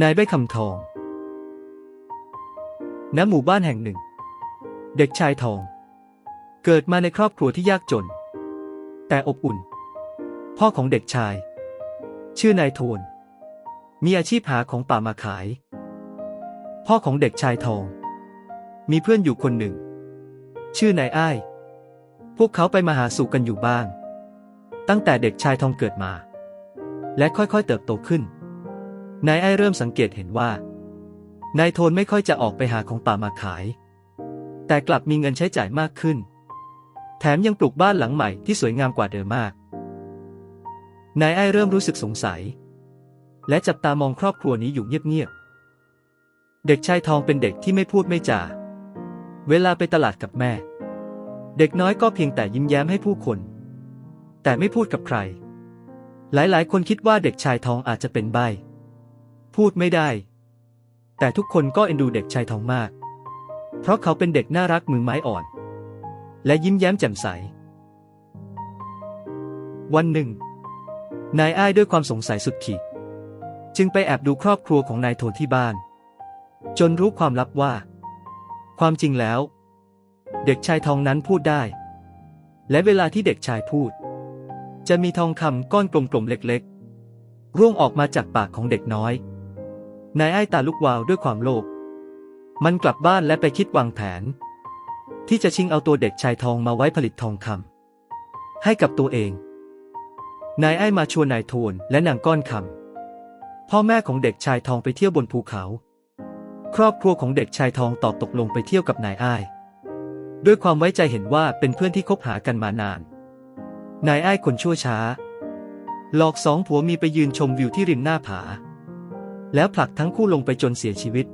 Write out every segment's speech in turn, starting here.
นายใบคำทอง ณ หมู่บ้านแห่งหนึ่ง เด็กชายทอง เกิดมาในครอบครัวที่ยากจน แต่อบอุ่น พ่อของเด็กชาย ชื่อนายโทน มีอาชีพหาของป่ามาขาย พ่อของเด็กชายทอง มีเพื่อนอยู่คนหนึ่ง ชื่อนายอ้าย พวกเขาไปมาหาสู่กันอยู่บ้าง ตั้งแต่เด็กชายทองเกิดมา และค่อยๆเติบโตขึ้น นายไอ้เริ่มสังเกตเห็นว่า นายโทนไม่ค่อยจะออกไปหาของป่ามาขาย แต่กลับมีเงินใช้จ่ายมากขึ้น แถมยังปลูกบ้านหลังใหม่ที่สวยงามกว่าเดิมมาก นายไอ้เริ่มรู้สึกสงสัย และจับตามองครอบครัวนี้อยู่เงียบๆ เด็กชายทองเป็นเด็กที่ไม่พูดไม่จา เวลาไปตลาดกับแม่ เด็กน้อยก็เพียงแต่ยิ้มแย้มให้ผู้คน แต่ไม่พูดกับใคร หลายๆ คนคิดว่าเด็กชายทองอาจจะเป็นใบ พูดไม่ได้ แต่ทุกคนก็เอ็นดูเด็กชายทองมาก เพราะเขาเป็นเด็กน่ารักมือไม้อ่อน และยิ้มแย้มแจ่มใส วันหนึ่ง นายอ้ายด้วยความสงสัยสุดขีด จึงไปแอบดูครอบครัวของนายโทนที่บ้าน จนรู้ความลับว่า ความจริงแล้ว เด็กชายทองนั้นพูดได้ และเวลาที่เด็กชายพูด จะมีทองคำก้อนกลมๆเล็กๆ ร่วงออกมาจากปากของเด็กน้อย นายไอ้ตาลุกวาวด้วยความโลภ มันกลับบ้านและไปคิดวางแผน ที่จะชิงเอาตัวเด็กชายทองมาไว้ผลิตทองคำให้กับตัวเอง นายไอ้มาชวนนายโทนและนางก้อนคำพ่อแม่ของเด็กชายทองไปเที่ยวบนภูเขา ครอบครัวของเด็กชายทองตอบตกลงไปเที่ยวกับนายไอ้ด้วยความไว้ใจเห็นว่าเป็นเพื่อนที่คบหากันมานาน นายไอ้คนชั่วช้า หลอกสองผัวมีไปยืนชมวิวที่ริมหน้าผา แล้วผลักทั้งคู่ลงไปจนเสียชีวิต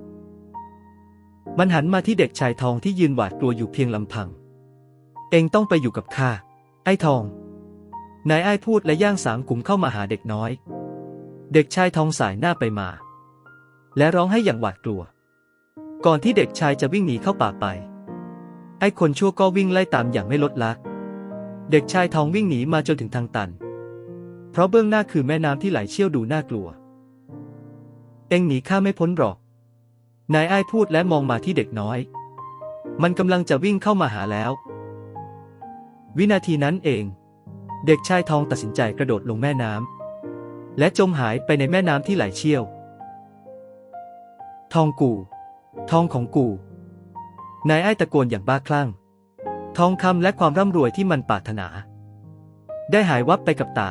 มันหันมาที่เด็กชายทองที่ยืนหวาดกลัวอยู่เพียงลำพัง เองต้องไปอยู่กับข้า ไอ้ทอง นายไอ้พูดและย่างสามกลุ่มเข้ามาหาเด็กน้อย เด็กชายทองสายหน้าไปมา และร้องให้อย่างหวาดกลัว ก่อนที่เด็กชายจะวิ่งหนีเข้าป่าไป ไอ้คนชั่วก็วิ่งไล่ตามอย่างไม่ลดละเด็กชายทองวิ่งหนีมาจนถึงทางตัน เพราะเบื้องหน้าคือแม่น้ำที่ไหลเชี่ยวดูน่ากลัว เอ็งหนีข้าไม่พ้นหรอก นายไอ้ายพูดและมองมาที่เด็กน้อย มันกำลังจะวิ่งเข้ามาหาแล้ว วินาทีนั้นเอง เด็กชายทองตัดสินใจกระโดดลงแม่น้ำและจมหายไปในแม่น้ำที่ไหลเชี่ยว ทองกู่ทองของกู นายไอ้ายตะโกนอย่างบ้าคลั่ง ทองคำและความร่ำรวยที่มันปรารถนา ได้หายวับไปกับตา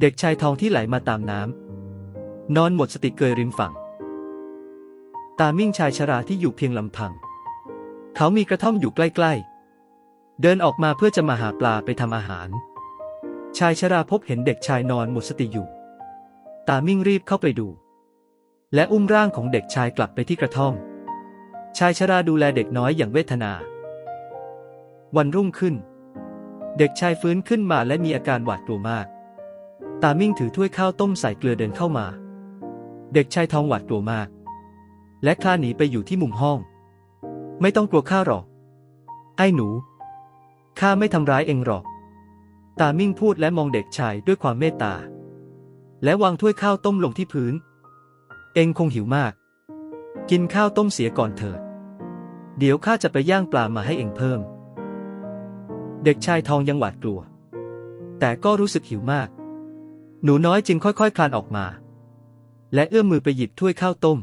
เด็กชายทองที่ไหลมาตามน้ำ นอนหมดสติเกยริมฝั่ง ตามิ่งชายชราที่อยู่เพียงลำพัง เขามีกระท่อมอยู่ใกล้ๆ เดินออกมาเพื่อจะมาหาปลาไปทำอาหาร ชายชราพบเห็นเด็กชายนอนหมดสติอยู่ ตามิ่งรีบเข้าไปดู และอุ้มร่างของเด็กชายกลับไปที่กระท่อม ชายชราดูแลเด็กน้อยอย่างเวทนา วันรุ่งขึ้น เด็กชายฟื้นขึ้นมาและมีอาการหวาดกลัวมาก ตามิ่งถือถ้วยข้าวต้มใส่เกลือเดินเข้ามา เด็กชายทองหวาดกลัวมาก และคลานหนีไปอยู่ที่มุมห้อง ไม่ต้องกลัวข้าหรอก ไอ้หนู ข้าไม่ทำร้ายเองหรอก ตามิ่งพูดและมองเด็กชายด้วยความเมตตา และวางถ้วยข้าวต้มลงที่พื้น เองคงหิวมาก กินข้าวต้มเสียก่อนเถิด เดี๋ยวข้าจะไปย่างปลามาให้เองเพิ่ม เด็กชายทองยังหวาดกลัว แต่ก็รู้สึกหิวมาก หนูน้อยจึงค่อยๆคลานออกมา และเอื้อมมือไปหยิบถ้วยข้าวต้ม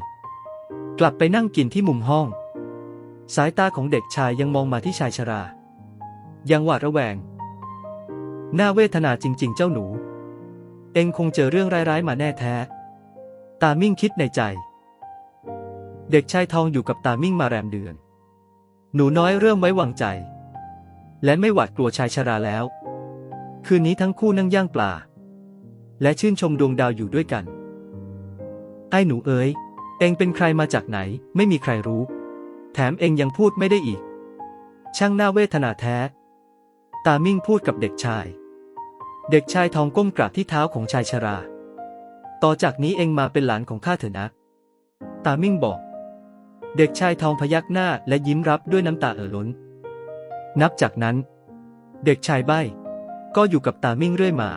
กลับไปนั่งกินที่มุมห้อง สายตาของเด็กชายยังมองมาที่ชายชรา ยังหวาดระแวง น่าเวทนาจริง ๆ เจ้าหนู เองคงเจอเรื่องร้ายๆมาแน่แท้ ตามิ่งคิดในใจ เด็กชายทองอยู่กับตามิ่งมาแรมเดือน หนูน้อยเริ่มไว้วางใจ และไม่หวาดกลัวชายชราแล้ว คืนนี้ทั้งคู่นั่งย่างปลา และชื่นชมดวงดาวอยู่ด้วยกัน ไอ้หนูเอ๋ยเองเป็นใครมาจากไหน ไม่มีใครรู้ แถมเองยังพูดไม่ได้อีก ช่างน่าเวทนาแท้ ตามิ่งพูดกับเด็กชาย เด็กชายทองก้มกราบที่เท้าของชายชรา ต่อจากนี้เองมาเป็นหลานของข้าเถอะนะ ตามิ่งบอก เด็กชายทองพยักหน้าและยิ้มรับด้วยน้ำตาเอ่อล้น นับจากนั้น เด็กชายใบ้ ก็อยู่กับตามิ่งเรื่อยมา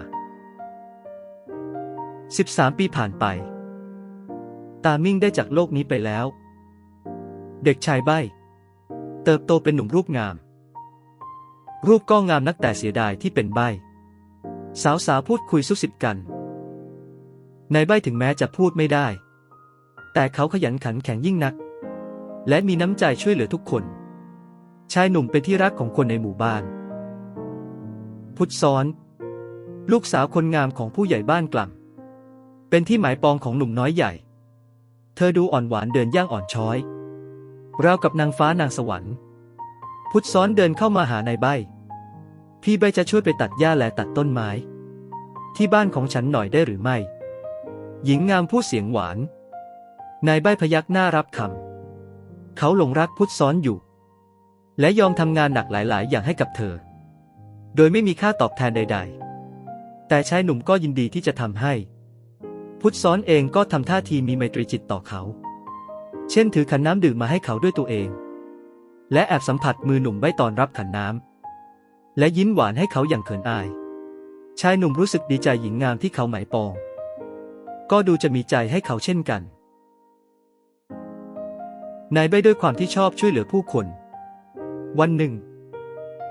13 ปีผ่านไป ตามิ่งได้จากโลกนี้ไปแล้ว เด็กชายใบ้ เติบโตเป็นหนุ่มรูปงาม รูปก็งามนักแต่เสียดายที่เป็นใบ้ สาวสาวพูดคุยสุสิทธิ์กันในใบ้ถึงแม้จะพูดไม่ได้ แต่เขาขยันขันแข็งยิ่งนัก และมีน้ำใจช่วยเหลือทุกคน ชายหนุ่มเป็นที่รักของคนในหมู่บ้าน พุทธซ้อน ลูกสาวคนงามของผู้ใหญ่บ้านกล่ำเป็นที่หมายปองของหนุ่มน้อยใหญ่ เธอดูอ่อนหวานเดินย่างอ่อนช้อย ราวกับนางฟ้านางสวรรค์ พุทธซ้อนเดินเข้ามาหานายใบ พี่ใบจะช่วยไปตัดหญ้าและตัดต้นไม้ ที่บ้านของฉันหน่อยได้หรือไม่ หญิงงามพูดเสียงหวาน นายใบพยักหน้ารับคำ เขาหลงรักพุทธซ้อนอยู่ และยอมทำงานหนักหลาย ๆ อย่างให้กับเธอ โดยไม่มีค่าตอบแทนใด ๆ แต่ชายหนุ่มก็ยินดีที่จะทำให้ พุทธซ้อนเองก็ทำท่าทีมีไมตรีจิตต่อเขา เช่นถือขันน้ำดื่มมาให้เขาด้วยตัวเอง และแอบสัมผัสมือหนุ่มไว้ตอนรับขันน้ำ และยิ้มหวานให้เขาอย่างเขินอาย ชายหนุ่มรู้สึกดีใจหญิงงามที่เขาหมายปอง ก็ดูจะมีใจให้เขาเช่นกัน นายใบด้วยความที่ชอบช่วยเหลือผู้คน วันหนึ่ง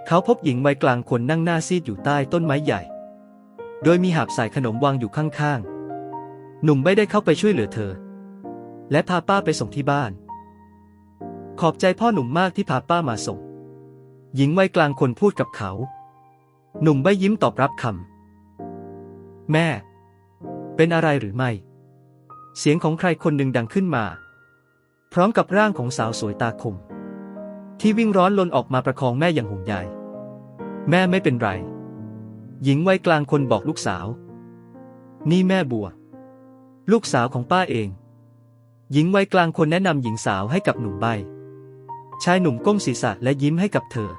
เขาพบหญิงวัยกลางคนนั่งหน้าซีดอยู่ใต้ต้นไม้ใหญ่ โดยมีหาบใส่ขนมวางอยู่ข้างๆ หนุ่มใบได้เข้าไปช่วยเหลือเธอ และพาป้าไปส่งที่บ้าน ขอบใจพ่อหนุ่มมากที่พาป้ามาส่ง หญิงวัยกลางคนพูดกับเขา หนุ่มใบยิ้มตอบรับคำแม่ เป็นอะไรหรือไม่ เสียงของใครคนหนึ่งดังขึ้นมา พร้อมกับร่างของสาวสวยตาคม ที่วิ่งร้อนลนออกมาประคองแม่อย่างห่วงใยแม่ไม่เป็นไร หญิงวัยกลางคนบอกลูกสาว นี่แม่บัว ลูกสาวของป้าเอง หญิงวัยกลางคนแนะนำหญิงสาวให้กับหนุ่มใบ ชายหนุ่มก้มศีรษะและยิ้มให้กับเธอ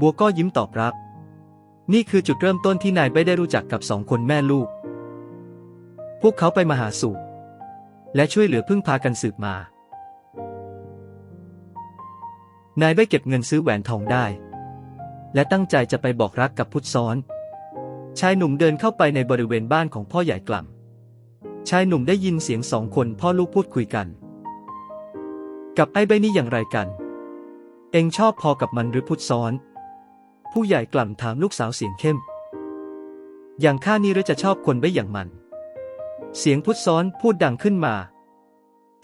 บัวก็ยิ้มตอบรับ นี่คือจุดเริ่มต้นที่นายใบได้รู้จักกับสองคนแม่ลูก พวกเขาไปมาหาสู่ และช่วยเหลือพึ่งพากันสืบมา นายใบเก็บเงินซื้อแหวนทองได้ และตั้งใจจะไปบอกรักกับพุทธซ้อน ชายหนุ่มเดินเข้าไปในบริเวณบ้านของพ่อใหญ่กล่ำ ชายหนุ่มได้ยินเสียงสองคนพ่อลูกพูดคุยกัน กับไอ้ใบนี้อย่างไรกัน เองชอบพอกับมันหรือพุทธซ้อน ผู้ใหญ่กล่ำถามลูกสาวเสียงเข้ม อย่างข้านี่หรือจะชอบคนไว้อย่างมัน เสียงพุทธซ้อนพูดดังขึ้นมา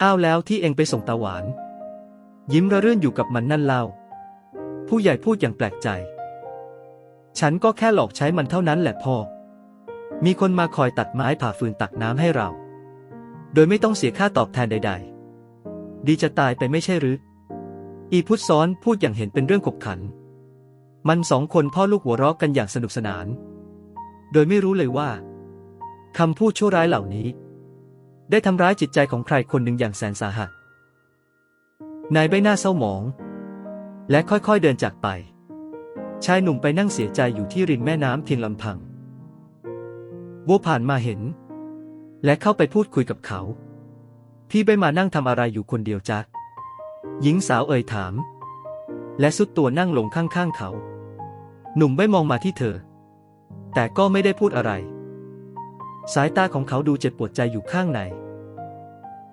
อ้าวแล้วที่เองไปส่งตาหวาน ยิ้มระรื่นอยู่กับมันนั่นเล่า ผู้ใหญ่พูดอย่างแปลกใจ ฉันก็แค่หลอกใช้มันเท่านั้นแหละพ่อ มีคนมาคอยตัดไม้ผ่าฟืนตักน้ำให้เรา โดยไม่ต้องเสียค่าตอบแทนใด ๆ ดีจะตายไปไม่ใช่หรือ อีพุทธซ้อนพูดอย่างเห็นเป็นเรื่องขบขัน มันสองคนพ่อลูกหัวเราะกันอย่างสนุกสนาน โดยไม่รู้เลยว่าคำพูดชั่วร้ายเหล่านี้ ได้ทำร้ายจิตใจของใครคนหนึ่งอย่างแสนสาหัส นายใบหน้าเศร้าหมอง และค่อยๆเดินจากไป ชายหนุ่มไปนั่งเสียใจอยู่ที่ริมแม่น้ำเพียงลำพัง บัวผ่านมาเห็น และเข้าไปพูดคุยกับเขา พี่ใบมานั่งทำอะไรอยู่คนเดียวจ๊ะ หญิงสาวเอ่ยถาม และสุดตัวนั่งลงข้างๆเขา หนุ่มใบมองมาที่เธอ แต่ก็ไม่ได้พูดอะไร สายตาของเขาดูเจ็บปวดใจอยู่ข้างใน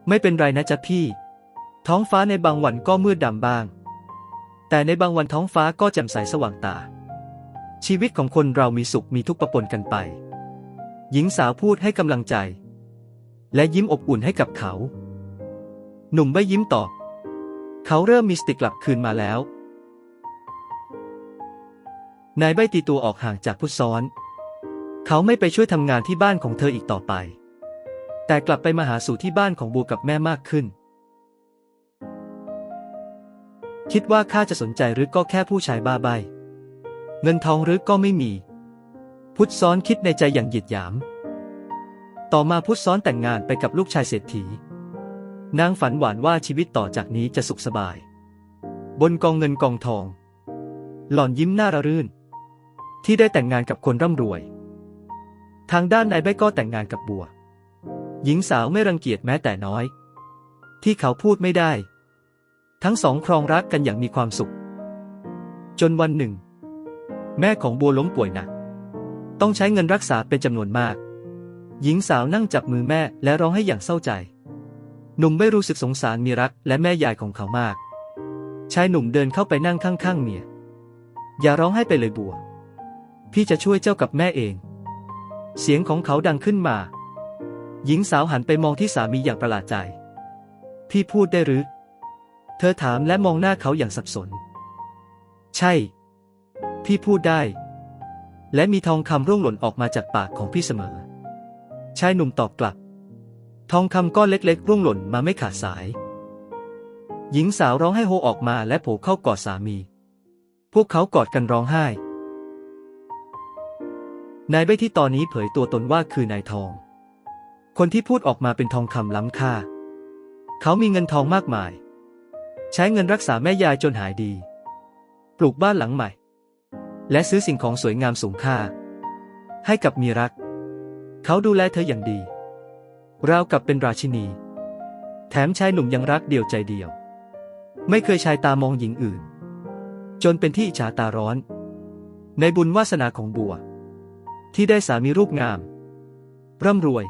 ไม่เป็นไรนะจ๊ะพี่ ท้องฟ้าในบางวันก็มืดดำบ้าง แต่ในบางวันท้องฟ้าก็แจ่มใสสว่างตา ชีวิตของคนเรามีสุขมีทุกข์ปะปนกันไป หญิงสาวพูดให้กำลังใจ และยิ้มอบอุ่นให้กับเขา หนุ่มใบยิ้มตอบ เขาเริ่มมีสติกลับคืนมาแล้ว นายใบตีตัวออกห่างจากพุทธซ้อน เขาไม่ไปช่วยทำงานที่บ้านของเธออีกต่อไป แต่กลับไปมาหาสู่ที่บ้านของบัวกับแม่มากขึ้น คิดว่าข้าจะสนใจหรือก็แค่ผู้ชายบ้าใบ เงินทองหรือก็ไม่มี พุทธซ้อนคิดในใจอย่างหยิดหยาม ต่อมาพุทธซ้อนแต่งงานไปกับลูกชายเศรษฐี นางฝันหวานว่าชีวิตต่อจากนี้จะสุขสบาย บนกองเงินกองทอง หล่อนยิ้มหน้าระรื่น ที่ได้แต่งงานกับคนร่ำรวย ทางด้านนายใบก็แต่งงานกับบัว หญิงสาวไม่รังเกียจแม้แต่น้อย ที่เขาพูดไม่ได้ ทั้งสองครองรักกันอย่างมีความสุข จนวันหนึ่ง แม่ของบัวล้มป่วยหนัก ต้องใช้เงินรักษาเป็นจำนวนมาก หญิงสาวนั่งจับมือแม่และร้องให้อย่างเศร้าใจ หนุ่มไม่รู้สึกสงสารมีรักและแม่ยายของเขามาก ชายหนุ่มเดินเข้าไปนั่งข้างๆเมีย อย่าร้องให้ไปเลยบัว พี่จะช่วยเจ้ากับแม่เอง เสียงของเขาดังขึ้นมา หญิงสาวหันไปมองที่สามีอย่างประหลาดใจ พี่พูดได้หรือ เธอถามและมองหน้าเขาอย่างสับสน ใช่ พี่พูดได้ และมีทองคำร่วงหล่นออกมาจากปากของพี่เสมอ ชายหนุ่มตอบกลับ ทองคำก้อนเล็กๆ ร่วงหล่นมาไม่ขาดสาย หญิงสาวร้องไห้โฮออกมาและโผล่เข้ากอดสามี พวกเขากอดกันร้องไห้ นายใบที่ตอนนี้เผยตัวตนว่าคือนายทอง คนที่พูดออกมาเป็นทองคำล้ำค่า เขามีเงินทองมากมาย ใช้เงินรักษาแม่ยายจนหายดี ปลูกบ้านหลังใหม่ และซื้อสิ่งของสวยงามสูงค่า ให้กับมีรัก เขาดูแลเธออย่างดี ราวกับเป็นราชินี แถมชายหนุ่มยังรักเดียวใจเดียว ไม่เคยชายตามองหญิงอื่น จนเป็นที่อิจฉาตาร้อน ในบุญวาสนาของบัว ที่ได้สามีรูปงาม ร่ำรวย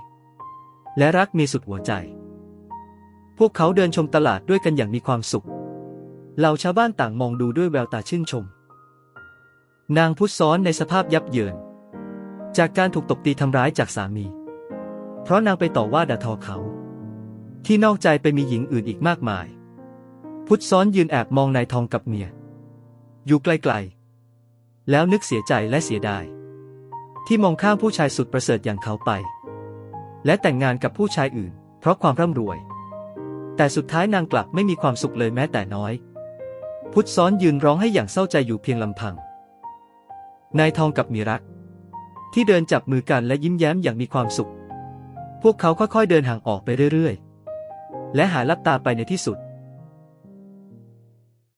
และรักมีสุดหัวใจ พวกเขาเดินชมตลาดด้วยกันอย่างมีความสุขเหล่าชาวบ้านต่างมองดูด้วยแววตาชื่นชม นางพุทธซ้อนในสภาพยับเยิน จากการถูกตบตีทำร้ายจากสามี เพราะนางไปต่อว่าด่าทอเขา ที่นอกใจไปมีหญิงอื่นอีกมากมาย พุทธซ้อนยืนแอบมองนายทองกับเมีย อยู่ไกลๆ แล้วนึกเสียใจและเสียดาย ที่มองข้ามผู้ชายสุดประเสริฐอย่างเขาไป และแต่งงานกับผู้ชายอื่น เพราะความร่ำรวย แต่สุดท้ายนางกลับไม่มีความสุขเลยแม้แต่น้อย พุทธซ้อนยืนร้องให้อย่างเศร้าใจอยู่เพียงลำพัง นายทองกับมีรัก ที่เดินจับมือกันและยิ้มแย้มอย่างมีความสุข พวกเขาค่อยๆเดินห่างออกไปเรื่อยๆ และหายลับตาไปในที่สุด